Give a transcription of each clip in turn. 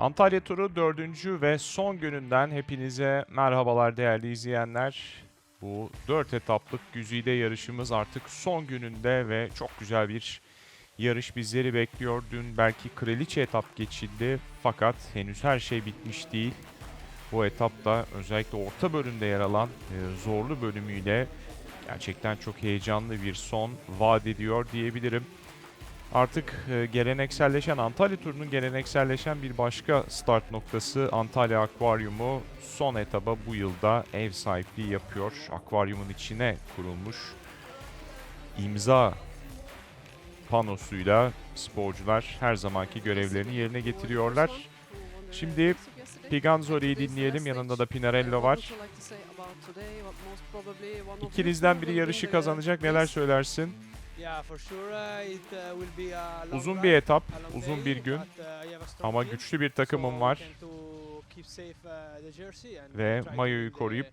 Antalya turu dördüncü ve son gününden hepinize merhabalar değerli izleyenler. Bu dört etaplık güzide yarışımız artık son gününde ve çok güzel bir yarış bizleri bekliyor. Dün belki kraliçe etap geçildi fakat henüz her şey bitmiş değil. Bu etapta özellikle orta bölümde yer alan e, zorlu bölümüyle gerçekten çok heyecanlı bir son vaat ediyor diyebilirim. Artık e, gelenekselleşen Antalya turunun gelenekselleşen bir başka start noktası Antalya Akvaryumu son etaba bu yılda ev sahipliği yapıyor. Akvaryumun içine kurulmuş imza panosuyla sporcular her zamanki görevlerini yerine getiriyorlar. Şimdi Piganzori'yi dinleyelim. Yanında da Pinarello var. İkinizden biri yarışı kazanacak. Neler söylersin? Uzun bir etap, uzun bir gün ama güçlü bir takımım var ve mayoyu koruyup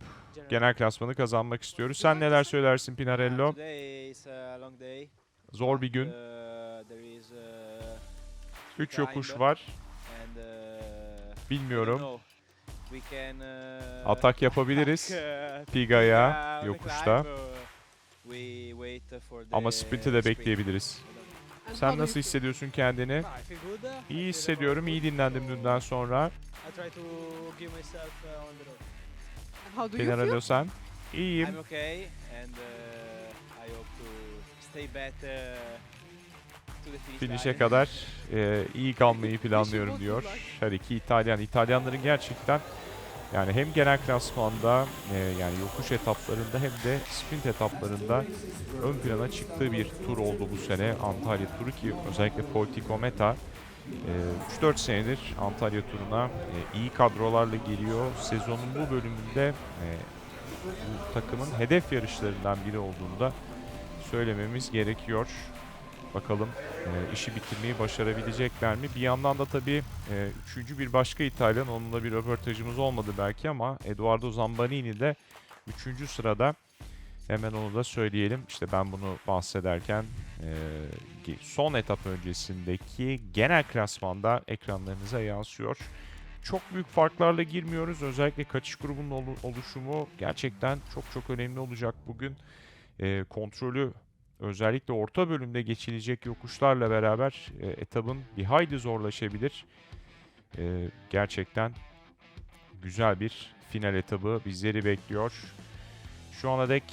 genel klasmanı kazanmak istiyoruz. Sen neler söylersin Pinarello? Zor bir gün. 3 yokuş var. Bilmiyorum. Atak yapabiliriz. Piga'ya yokuşta. Ama sprint'i de bekleyebiliriz. Sen nasıl hissediyorsun kendini? İyi hissediyorum, iyi dinlendim dünden sonra. How do you Pinarello feel? sen? İyiyim. I'm okay and uh, I hope to stay better to the finish Finish'e kadar e, iyi kalmayı planlıyorum diyor. Her iki İtalyan. İtalyanların gerçekten yani hem genel klasmanda e, yani yokuş etaplarında hem de sprint etaplarında ön plana çıktığı bir tur oldu bu sene Antalya turu ki özellikle Politico Meta e, 3-4 senedir Antalya turuna e, iyi kadrolarla geliyor. Sezonun bu bölümünde e, bu takımın hedef yarışlarından biri olduğunu da söylememiz gerekiyor. Bakalım e, işi bitirmeyi başarabilecekler mi? Bir yandan da tabii e, üçüncü bir başka İtalyan, onunla bir röportajımız olmadı belki ama Eduardo Zambanini de üçüncü sırada. Hemen onu da söyleyelim. İşte ben bunu bahsederken e, son etap öncesindeki genel klasmanda ekranlarınıza yansıyor. Çok büyük farklarla girmiyoruz. Özellikle kaçış grubunun olu- oluşumu gerçekten çok çok önemli olacak bugün. E, kontrolü özellikle orta bölümde geçilecek yokuşlarla beraber e, etabın bir hayli zorlaşabilir. E, gerçekten güzel bir final etabı bizleri bekliyor. Şu ana dek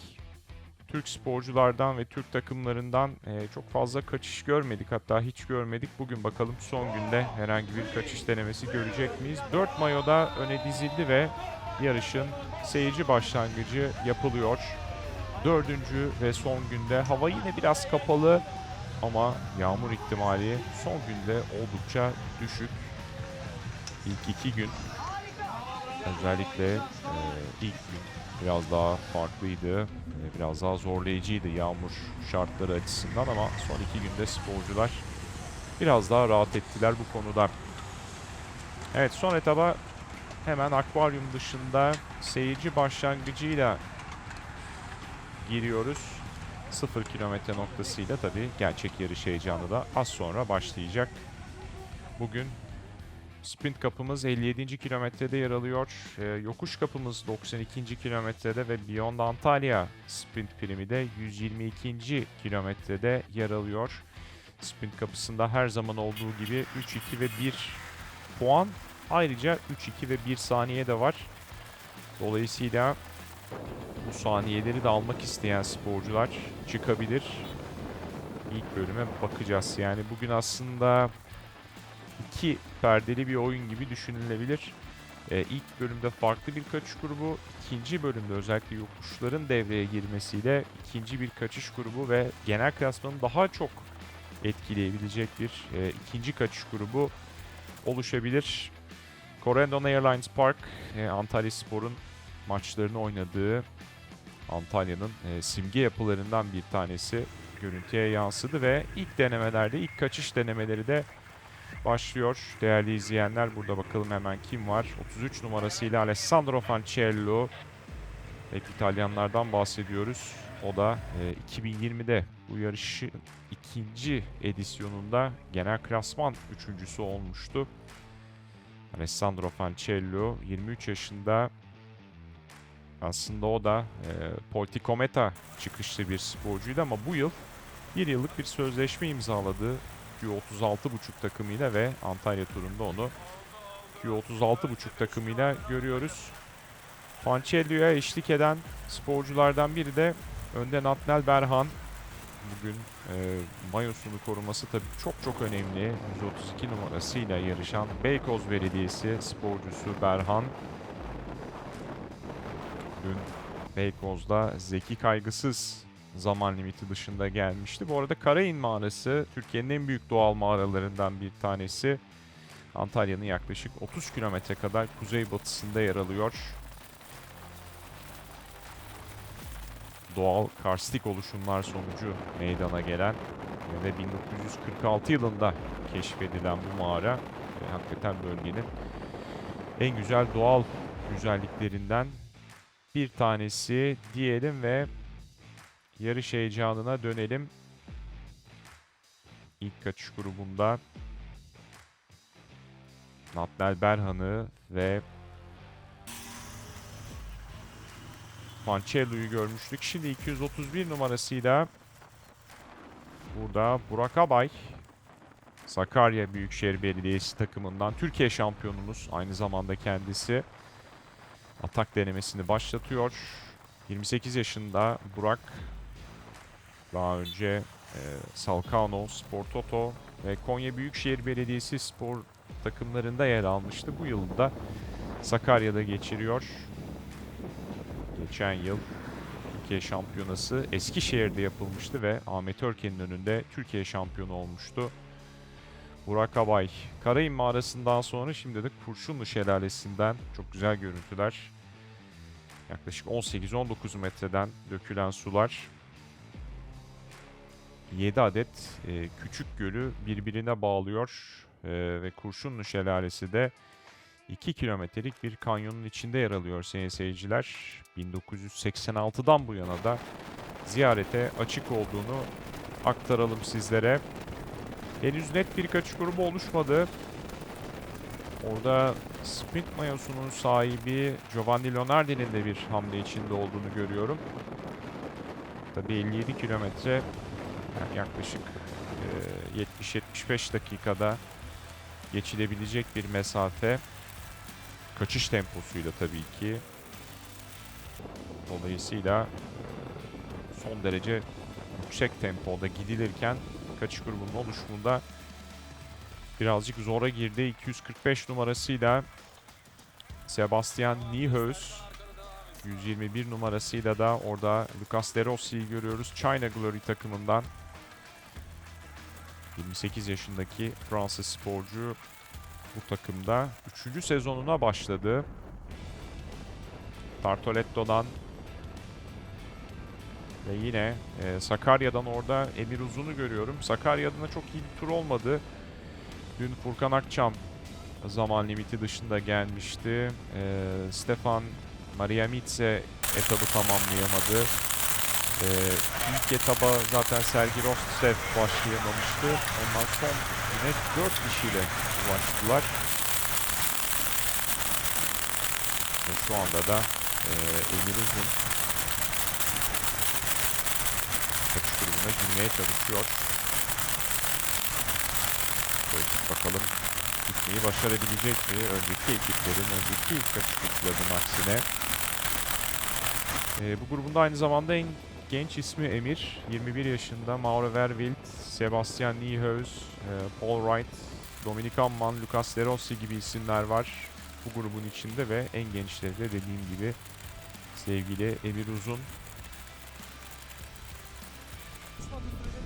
Türk sporculardan ve Türk takımlarından e, çok fazla kaçış görmedik. Hatta hiç görmedik. Bugün bakalım son günde herhangi bir kaçış denemesi görecek miyiz? 4 mayoda öne dizildi ve yarışın seyirci başlangıcı yapılıyor. Dördüncü ve son günde hava yine biraz kapalı ama yağmur ihtimali son günde oldukça düşük. İlk iki gün özellikle e, ilk gün biraz daha farklıydı. E, biraz daha zorlayıcıydı yağmur şartları açısından ama son iki günde sporcular biraz daha rahat ettiler bu konuda. Evet son etaba hemen akvaryum dışında seyirci başlangıcıyla giriyoruz. 0 kilometre noktasıyla tabii gerçek yarış heyecanı da az sonra başlayacak. Bugün sprint kapımız 57. kilometrede yer alıyor. Ee, yokuş kapımız 92. kilometrede ve Beyond Antalya sprint primi de 122. kilometrede yer alıyor. Sprint kapısında her zaman olduğu gibi 3, 2 ve 1 puan. Ayrıca 3, 2 ve 1 saniye de var. Dolayısıyla bu saniyeleri de almak isteyen sporcular çıkabilir. İlk bölüme bakacağız. Yani bugün aslında iki perdeli bir oyun gibi düşünülebilir. Ee, ilk bölümde farklı bir kaçış grubu, ikinci bölümde özellikle yokuşların devreye girmesiyle ikinci bir kaçış grubu ve genel klasmanı daha çok etkileyebilecek bir e, ikinci kaçış grubu oluşabilir. Corendon Airlines Park, e, Antalya Spor'un maçlarını oynadığı Antalya'nın e, simge yapılarından bir tanesi görüntüye yansıdı ve ilk denemelerde, ilk kaçış denemeleri de başlıyor. Değerli izleyenler burada bakalım hemen kim var? 33 numarasıyla Alessandro Fancello. Hep İtalyanlardan bahsediyoruz. O da e, 2020'de bu yarışı ikinci edisyonunda genel klasman üçüncüsü olmuştu. Alessandro Fancello 23 yaşında aslında o da e, Politikometa çıkışlı bir sporcuydu ama bu yıl bir yıllık bir sözleşme imzaladı Q36.5 takımıyla ve Antalya turunda onu Q36.5 takımıyla görüyoruz. Fancello'ya eşlik eden sporculardan biri de önde Natnel Berhan. Bugün e, mayosunu koruması tabii çok çok önemli. 132 numarasıyla yarışan Beykoz Belediyesi sporcusu Berhan. Dün Beykoz'da Zeki Kaygısız zaman limiti dışında gelmişti. Bu arada Karayın Mağarası Türkiye'nin en büyük doğal mağaralarından bir tanesi. Antalya'nın yaklaşık 30 kilometre kadar kuzeybatısında yer alıyor. Doğal karstik oluşumlar sonucu meydana gelen ve 1946 yılında keşfedilen bu mağara e, hakikaten bölgenin en güzel doğal güzelliklerinden bir tanesi diyelim ve yarış heyecanına dönelim. İlk kaçış grubunda Natnel Berhan'ı ve Pancello'yu görmüştük. Şimdi 231 numarasıyla burada Burak Abay Sakarya Büyükşehir Belediyesi takımından Türkiye şampiyonumuz aynı zamanda kendisi atak denemesini başlatıyor. 28 yaşında Burak daha önce e, Salkano, Spor Toto ve Konya Büyükşehir Belediyesi spor takımlarında yer almıştı. Bu yılda Sakarya'da geçiriyor. Geçen yıl Türkiye şampiyonası Eskişehir'de yapılmıştı ve Ahmet Örken'in önünde Türkiye şampiyonu olmuştu. Burak Abay, Karayın mağarasından sonra şimdi de Kurşunlu Şelalesi'nden çok güzel görüntüler. Yaklaşık 18-19 metreden dökülen sular 7 adet e, küçük gölü birbirine bağlıyor E, ve Kurşunlu Şelalesi de 2 kilometrelik bir kanyonun içinde yer alıyor sayın seyirciler. 1986'dan bu yana da ziyarete açık olduğunu aktaralım sizlere. Henüz net bir kaçış grubu oluşmadı. Orada sprint mayosunun sahibi Giovanni Leonardi'nin de bir hamle içinde olduğunu görüyorum. Tabii 57 kilometre yani yaklaşık e, 70-75 dakikada geçilebilecek bir mesafe. Kaçış temposuyla tabii ki. Dolayısıyla son derece yüksek tempoda gidilirken kaçış grubunun oluşumunda birazcık zora girdi. 245 numarasıyla Sebastian Niehaus 121 numarasıyla da orada Lucas De Rossi'yi görüyoruz. China Glory takımından 28 yaşındaki Fransız sporcu bu takımda 3. sezonuna başladı. Tartoletto'dan ve yine e, Sakarya'dan orada Emir Uzun'u görüyorum. Sakarya'dan da çok iyi bir tur olmadı. Dün Furkan Akçam zaman limiti dışında gelmişti. E, Stefan Mariamitse etabı tamamlayamadı. E, ilk etaba zaten Sergi Rostsev başlayamamıştı. Ondan son yine 4 kişiyle ulaştılar. Ve şu anda da e, Emir Uzun grubuna girmeye çalışıyor. Böyle bakalım gitmeyi başarabilecek mi? Önceki ekiplerin, önceki gruplarının aksine. E, bu grubun da aynı zamanda en genç ismi Emir. 21 yaşında Mauro Verwild, Sebastian Niehaus, e, Paul Wright, Dominic Amman, Lucas De Rossi gibi isimler var bu grubun içinde ve en gençleri de dediğim gibi sevgili Emir Uzun.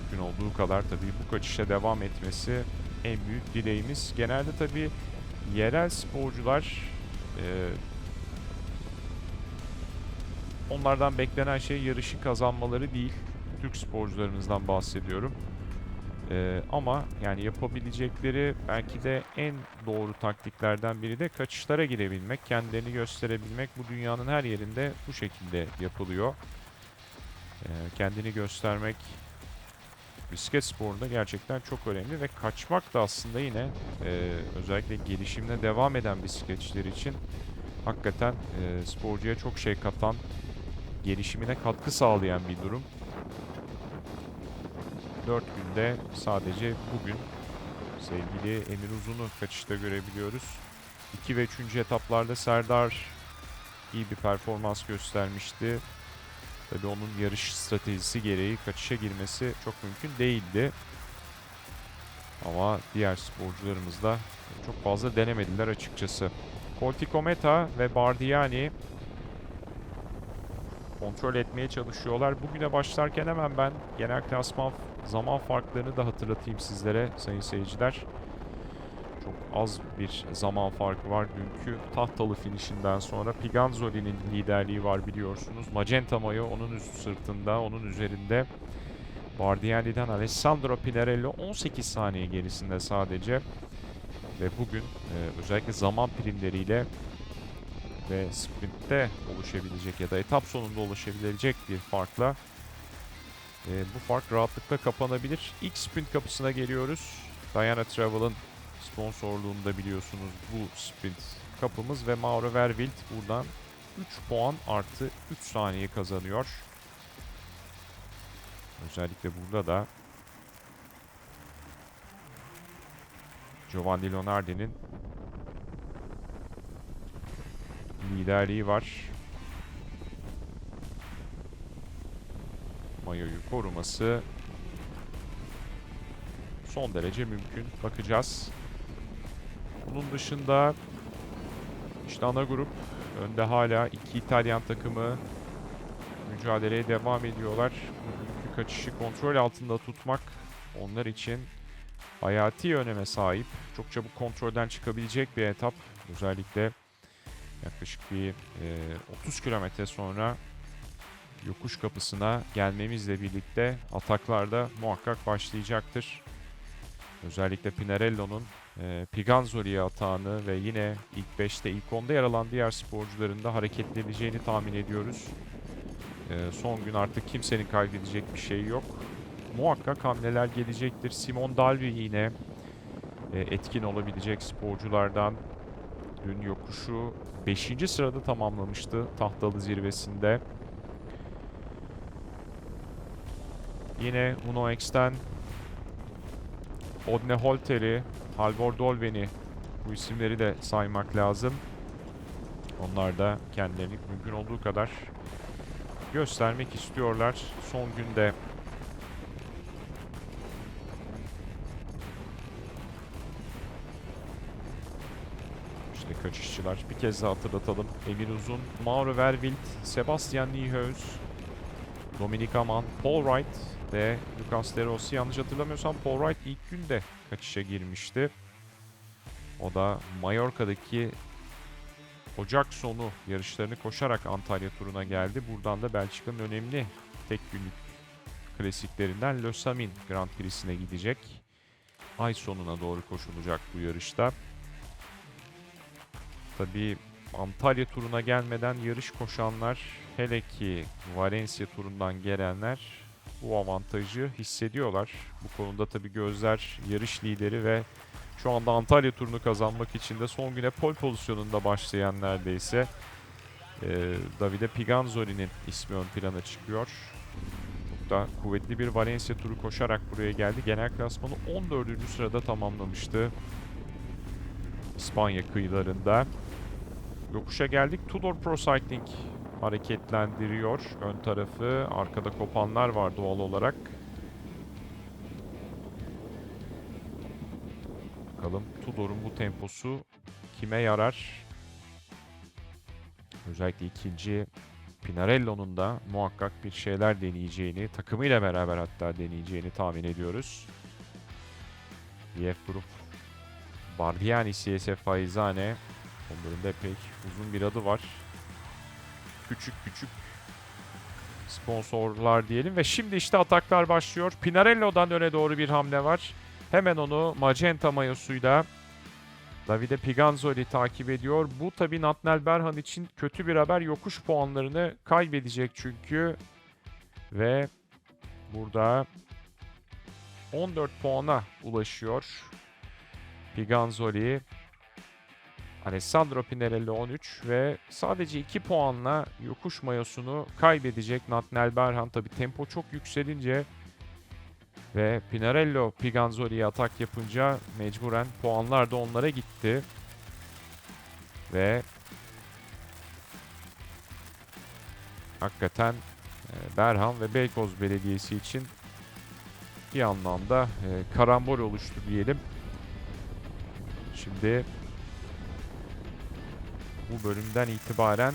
Mümkün olduğu kadar tabii bu kaçışa devam etmesi en büyük dileğimiz. Genelde tabii yerel sporcular e, onlardan beklenen şey yarışı kazanmaları değil. Türk sporcularımızdan bahsediyorum. Ee, ama yani yapabilecekleri belki de en doğru taktiklerden biri de kaçışlara girebilmek, kendilerini gösterebilmek. Bu dünyanın her yerinde bu şekilde yapılıyor. Ee, kendini göstermek bisiklet sporunda gerçekten çok önemli ve kaçmak da aslında yine e, özellikle gelişimine devam eden bisikletçiler için hakikaten e, sporcuya çok şey katan, gelişimine katkı sağlayan bir durum. 4 günde sadece bugün sevgili Emir Uzun'u kaçışta görebiliyoruz. 2 ve 3. etaplarda Serdar iyi bir performans göstermişti. Tabii onun yarış stratejisi gereği kaçışa girmesi çok mümkün değildi. Ama diğer sporcularımız da çok fazla denemediler açıkçası. Koltikometa ve Bardiani kontrol etmeye çalışıyorlar. Bugüne başlarken hemen ben genel klasman zaman farklarını da hatırlatayım sizlere sayın seyirciler. Çok az bir zaman farkı var. Dünkü tahtalı finişinden sonra Piganzoli'nin liderliği var biliyorsunuz. Magenta Mayo onun üst sırtında, onun üzerinde. Bardiani'den Alessandro Pinarello 18 saniye gerisinde sadece. Ve bugün e, özellikle zaman primleriyle ve sprintte oluşabilecek ya da etap sonunda oluşabilecek bir farkla e, bu fark rahatlıkla kapanabilir. İlk sprint kapısına geliyoruz. Diana Travel'ın sponsorluğunda biliyorsunuz bu sprint kapımız ve Mauro Verwild buradan 3 puan artı 3 saniye kazanıyor. Özellikle burada da Giovanni Lonardi'nin liderliği var. Mayo'yu koruması son derece mümkün. Bakacağız. Bunun dışında işte ana grup önde hala iki İtalyan takımı mücadeleye devam ediyorlar. Bugünkü kaçışı kontrol altında tutmak onlar için hayati öneme sahip. Çok çabuk kontrolden çıkabilecek bir etap. Özellikle yaklaşık bir e, 30 kilometre sonra yokuş kapısına gelmemizle birlikte ataklarda muhakkak başlayacaktır. Özellikle Pinarello'nun e, Piganzoli'ye atağını ve yine ilk 5'te ilk 10'da yer alan diğer sporcuların da hareketleneceğini tahmin ediyoruz. E, son gün artık kimsenin kaybedecek bir şey yok. Muhakkak hamleler gelecektir. Simon Dalvi yine e, etkin olabilecek sporculardan. Dün yokuşu 5. sırada tamamlamıştı tahtalı zirvesinde. Yine Uno X'ten Odne Holter'i, Halvor Dolven'i bu isimleri de saymak lazım. Onlar da kendilerini mümkün olduğu kadar göstermek istiyorlar. Son günde işte kaçışçılar. Bir kez daha hatırlatalım. Emir Uzun, Mauro Verwild, Sebastian Niehaus, Dominic Aman, Paul Wright ve Lucas De Rossi. Yanlış hatırlamıyorsam Paul Wright ilk günde kaçışa girmişti. O da Mallorca'daki Ocak sonu yarışlarını koşarak Antalya turuna geldi. Buradan da Belçika'nın önemli tek günlük klasiklerinden Le Samin Grand Prix'sine gidecek. Ay sonuna doğru koşulacak bu yarışta. Tabii Antalya turuna gelmeden yarış koşanlar hele ki Valencia turundan gelenler bu avantajı hissediyorlar. Bu konuda tabii gözler yarış lideri ve şu anda Antalya turunu kazanmak için de son güne pol pozisyonunda başlayan neredeyse e, Davide Piganzoli'nin ismi ön plana çıkıyor. Çok da kuvvetli bir Valencia turu koşarak buraya geldi. Genel klasmanı 14. sırada tamamlamıştı. İspanya kıyılarında. Yokuşa geldik. Tudor Pro Cycling hareketlendiriyor ön tarafı. Arkada kopanlar var doğal olarak. Bakalım Tudor'un bu temposu kime yarar? Özellikle ikinci Pinarello'nun da muhakkak bir şeyler deneyeceğini, takımıyla beraber hatta deneyeceğini tahmin ediyoruz. DF Grup Bardiani CSF Faizane Onların da pek uzun bir adı var. Küçük küçük sponsorlar diyelim ve şimdi işte ataklar başlıyor. Pinarello'dan öne doğru bir hamle var. Hemen onu Magenta mayosuyla Davide Piganzoli takip ediyor. Bu tabi Natnel Berhan için kötü bir haber. Yokuş puanlarını kaybedecek çünkü. Ve burada 14 puana ulaşıyor. Piganzoli, Alessandro Pinarelli 13 ve sadece 2 puanla yokuş mayosunu kaybedecek Natnel Berhan. Tabi tempo çok yükselince ve Pinarello Piganzoli'ye atak yapınca mecburen puanlar da onlara gitti. Ve hakikaten e, Berhan ve Beykoz Belediyesi için bir anlamda e, karambol oluştu diyelim. Şimdi bu bölümden itibaren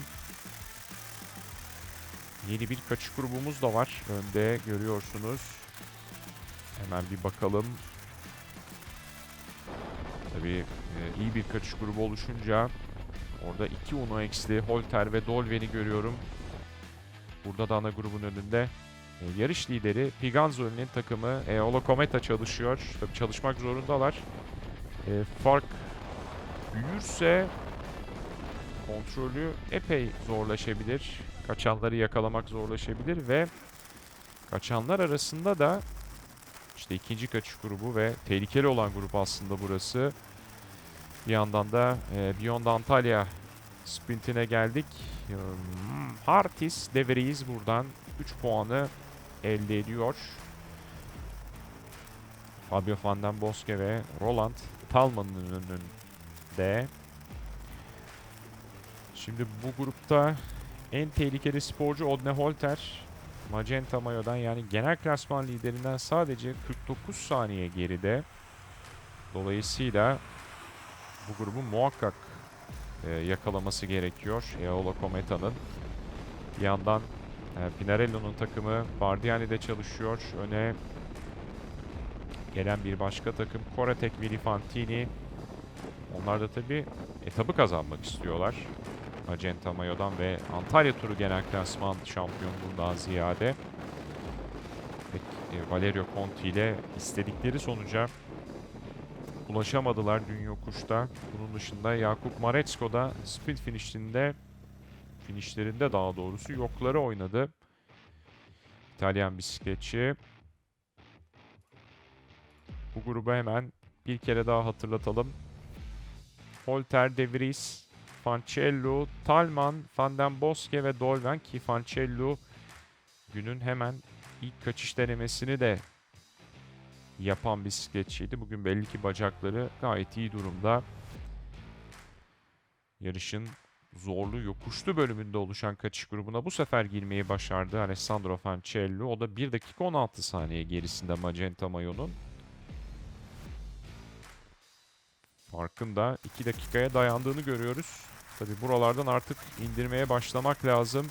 yeni bir kaçış grubumuz da var. Önde görüyorsunuz. Hemen bir bakalım. Tabii e, iyi bir kaçış grubu oluşunca orada iki Uno X'li Holter ve Dolven'i görüyorum. Burada da ana grubun önünde e, yarış lideri Piganzoli'nin takımı Eolo Cometa çalışıyor. Tabii çalışmak zorundalar. E, fark büyürse kontrolü epey zorlaşabilir. Kaçanları yakalamak zorlaşabilir ve kaçanlar arasında da işte ikinci kaçış grubu ve tehlikeli olan grup aslında burası. Bir yandan da e, Beyond Antalya sprintine geldik. Hmm, Hartis Deveriz buradan 3 puanı elde ediyor. Fabio Van den Boske ve Roland Talman'ın önünde. Şimdi bu grupta en tehlikeli sporcu Odne Holter. Magenta Mayo'dan yani genel klasman liderinden sadece 49 saniye geride. Dolayısıyla bu grubu muhakkak e, yakalaması gerekiyor Eolo Cometa'nın. Bir yandan e, Pinarello'nun takımı Bardiani'de çalışıyor. Öne gelen bir başka takım Koratek Vilifantini. Onlar da tabi etabı kazanmak istiyorlar. Magenta Mayo'dan ve Antalya turu genel klasman şampiyonluğundan ziyade. E, Valerio Conti ile istedikleri sonuca ulaşamadılar dün yokuşta. Bunun dışında Yakup Maretsko da sprint finişinde finişlerinde daha doğrusu yokları oynadı. İtalyan bisikletçi. Bu grubu hemen bir kere daha hatırlatalım. Holter De Vries, Fancello, Talman, Van den Boske ve Dolven ki Fancello günün hemen ilk kaçış denemesini de yapan bisikletçiydi. Bugün belli ki bacakları gayet iyi durumda. Yarışın zorlu yokuşlu bölümünde oluşan kaçış grubuna bu sefer girmeyi başardı Alessandro Fancello. O da 1 dakika 16 saniye gerisinde Magenta Mayo'nun. Farkın da 2 dakikaya dayandığını görüyoruz. Tabi buralardan artık indirmeye başlamak lazım.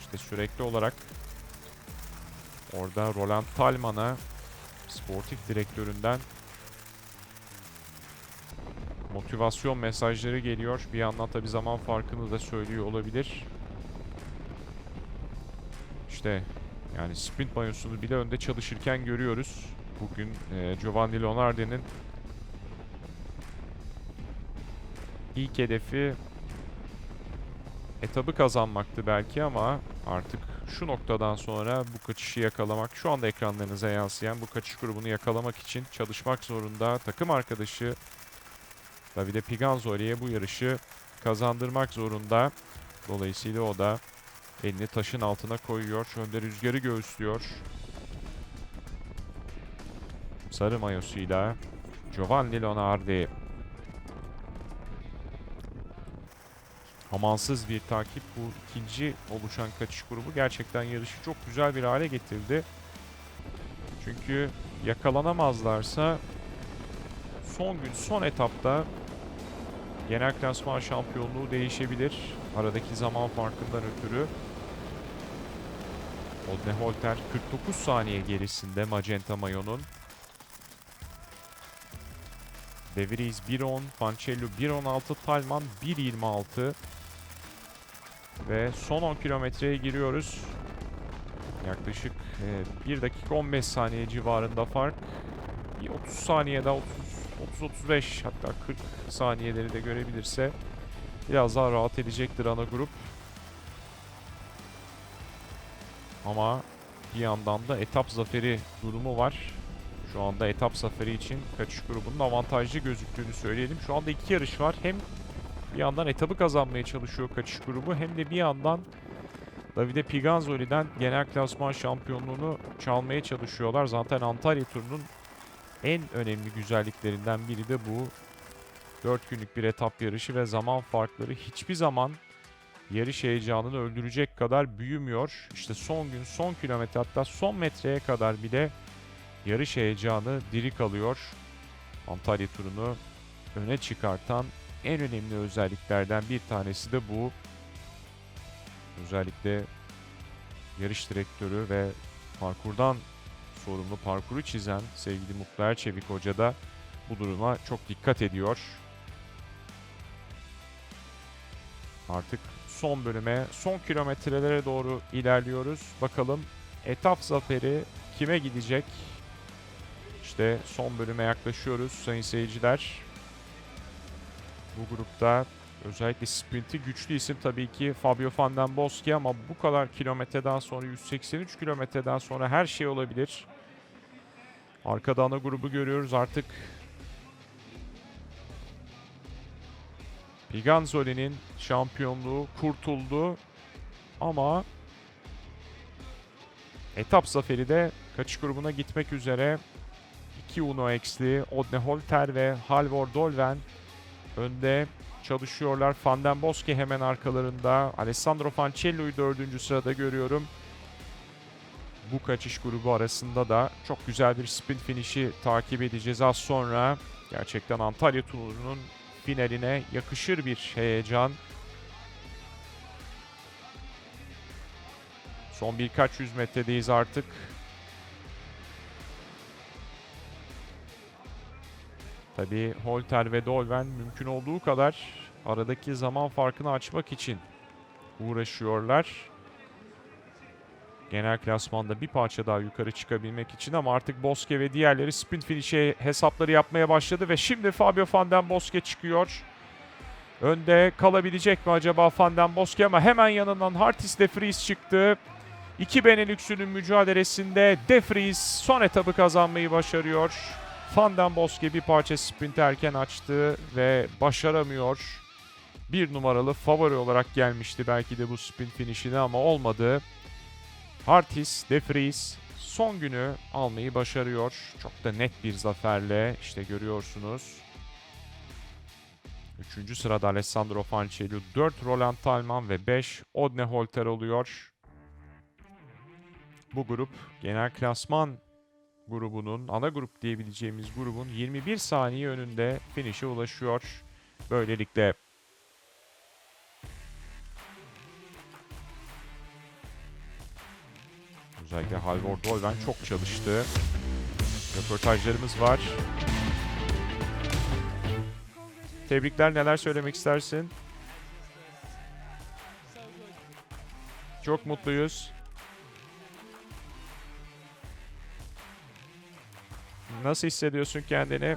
İşte sürekli olarak orada Roland Talman'a sportif direktöründen motivasyon mesajları geliyor. Bir yandan tabi zaman farkını da söylüyor olabilir. İşte yani sprint banyosunu bile önde çalışırken görüyoruz. Bugün e, Giovanni Leonardi'nin ilk hedefi etabı kazanmaktı belki ama artık şu noktadan sonra bu kaçışı yakalamak, şu anda ekranlarınıza yansıyan bu kaçış grubunu yakalamak için çalışmak zorunda. Takım arkadaşı Davide Piganzoli'ye bu yarışı kazandırmak zorunda. Dolayısıyla o da elini taşın altına koyuyor. Önde rüzgarı göğüslüyor. Sarı mayosuyla Giovanni Leonardi amansız bir takip. Bu ikinci oluşan kaçış grubu gerçekten yarışı çok güzel bir hale getirdi. Çünkü yakalanamazlarsa son gün, son etapta genel klasman şampiyonluğu değişebilir. Aradaki zaman farkından ötürü. Odne Holter 49 saniye gerisinde Magenta Mayo'nun. De Vries 1.10, Fancello 1.16, Talman 1.26. Ve son 10 kilometreye giriyoruz. Yaklaşık e, 1 dakika 15 saniye civarında fark. Bir 30 saniye daha 30-35 hatta 40 saniyeleri de görebilirse biraz daha rahat edecektir ana grup. Ama bir yandan da etap zaferi durumu var. Şu anda etap zaferi için kaçış grubunun avantajlı gözüktüğünü söyleyelim. Şu anda iki yarış var. Hem bir yandan etabı kazanmaya çalışıyor kaçış grubu hem de bir yandan Davide Piganzoli'den genel klasman şampiyonluğunu çalmaya çalışıyorlar. Zaten Antalya turunun en önemli güzelliklerinden biri de bu. 4 günlük bir etap yarışı ve zaman farkları hiçbir zaman yarış heyecanını öldürecek kadar büyümüyor. İşte son gün, son kilometre hatta son metreye kadar bile yarış heyecanı diri kalıyor. Antalya turunu öne çıkartan en önemli özelliklerden bir tanesi de bu. Özellikle yarış direktörü ve parkurdan sorumlu parkuru çizen sevgili Mutlu Erçevik Hoca da bu duruma çok dikkat ediyor. Artık son bölüme, son kilometrelere doğru ilerliyoruz. Bakalım etap zaferi kime gidecek? İşte son bölüme yaklaşıyoruz sayın seyirciler. Bu grupta özellikle sprinti güçlü isim tabii ki Fabio Van den Bosque ama bu kadar kilometreden sonra 183 kilometreden sonra her şey olabilir. Arkada ana grubu görüyoruz artık. Piganzoli'nin şampiyonluğu kurtuldu ama etap zaferi de kaçış grubuna gitmek üzere. 2 Uno X'li Odne Holter ve Halvor Dolven önde çalışıyorlar. Van den Bosque hemen arkalarında. Alessandro Fancello'yu dördüncü sırada görüyorum. Bu kaçış grubu arasında da çok güzel bir sprint finişi takip edeceğiz az sonra. Gerçekten Antalya turunun finaline yakışır bir heyecan. Son birkaç yüz metredeyiz artık. Tabii Holter ve Dolven mümkün olduğu kadar aradaki zaman farkını açmak için uğraşıyorlar. Genel klasmanda bir parça daha yukarı çıkabilmek için ama artık Bosque ve diğerleri sprint finish'e hesapları yapmaya başladı ve şimdi Fabio Van den Bosque çıkıyor. Önde kalabilecek mi acaba Van den Bosque ama hemen yanından Hartis de Vries çıktı. İki Benelüks'ünün mücadelesinde De Vries son etabı kazanmayı başarıyor. Van bir parça sprint erken açtı ve başaramıyor. Bir numaralı favori olarak gelmişti belki de bu sprint finishine ama olmadı. Hartis, De Vries son günü almayı başarıyor. Çok da net bir zaferle işte görüyorsunuz. Üçüncü sırada Alessandro Fancello, 4 Roland Talman ve 5 Odne Holter oluyor. Bu grup genel klasman grubunun, ana grup diyebileceğimiz grubun 21 saniye önünde finish'e ulaşıyor. Böylelikle özellikle Halvor Dolven çok çalıştı. Röportajlarımız var. Tebrikler neler söylemek istersin? Çok mutluyuz. Nasıl hissediyorsun kendini?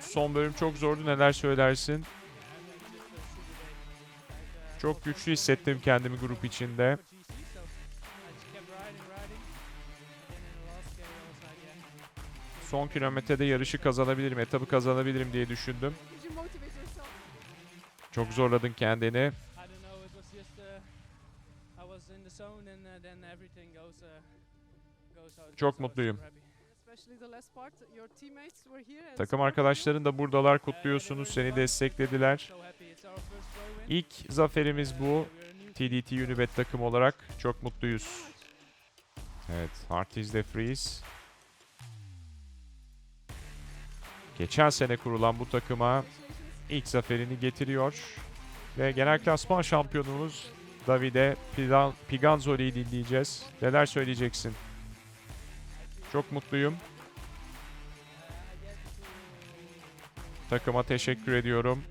Son bölüm çok zordu. Neler söylersin? Çok güçlü hissettim kendimi grup içinde. Son kilometrede yarışı kazanabilirim, etabı kazanabilirim diye düşündüm. Çok zorladın kendini. Here. and Takım arkadaşların da buradalar, kutluyorsunuz, seni desteklediler. İlk zaferimiz bu. TDT Unibet takım olarak çok mutluyuz. Evet, Artiz de Freeze. Geçen sene kurulan bu takıma ilk zaferini getiriyor. Ve genel klasman şampiyonumuz Davide Piganzoli'yi dinleyeceğiz. Neler söyleyeceksin? Çok mutluyum. Takıma teşekkür ediyorum.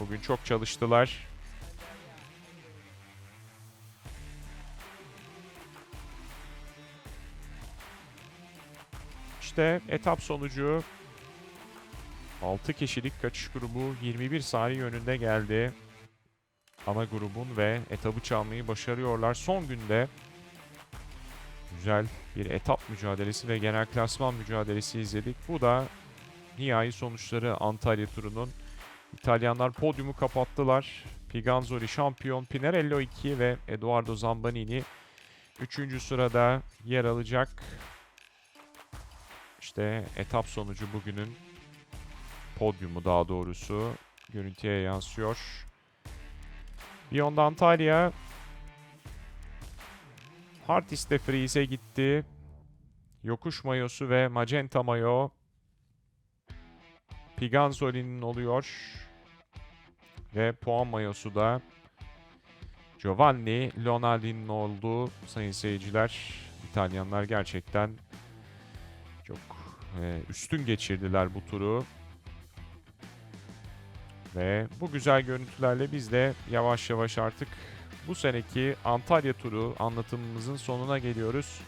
Bugün çok çalıştılar. İşte etap sonucu 6 kişilik kaçış grubu 21 saniye önünde geldi. ana grubun ve etabı çalmayı başarıyorlar. Son günde güzel bir etap mücadelesi ve genel klasman mücadelesi izledik. Bu da nihai sonuçları Antalya turunun. İtalyanlar podyumu kapattılar. Piganzoli şampiyon, Pinarello 2 ve Edoardo Zambanini 3. sırada yer alacak. İşte etap sonucu bugünün podyumu daha doğrusu görüntüye yansıyor. Beyond Antalya Hartis'te Freeze'e gitti. Yokuş mayosu ve magenta mayo Piganzoli'nin oluyor. Ve puan mayosu da Giovanni Leonardi'nin olduğu sayın seyirciler. İtalyanlar gerçekten çok e, üstün geçirdiler bu turu. Ve bu güzel görüntülerle biz de yavaş yavaş artık bu seneki Antalya turu anlatımımızın sonuna geliyoruz.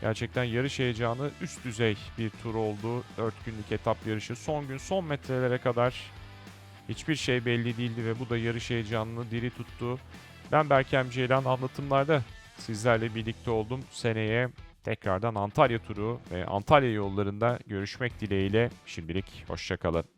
Gerçekten yarış heyecanı üst düzey bir tur oldu. 4 günlük etap yarışı. Son gün son metrelere kadar hiçbir şey belli değildi ve bu da yarış heyecanını diri tuttu. Ben Berkem Ceylan anlatımlarda sizlerle birlikte oldum. Seneye tekrardan Antalya turu ve Antalya yollarında görüşmek dileğiyle şimdilik hoşçakalın.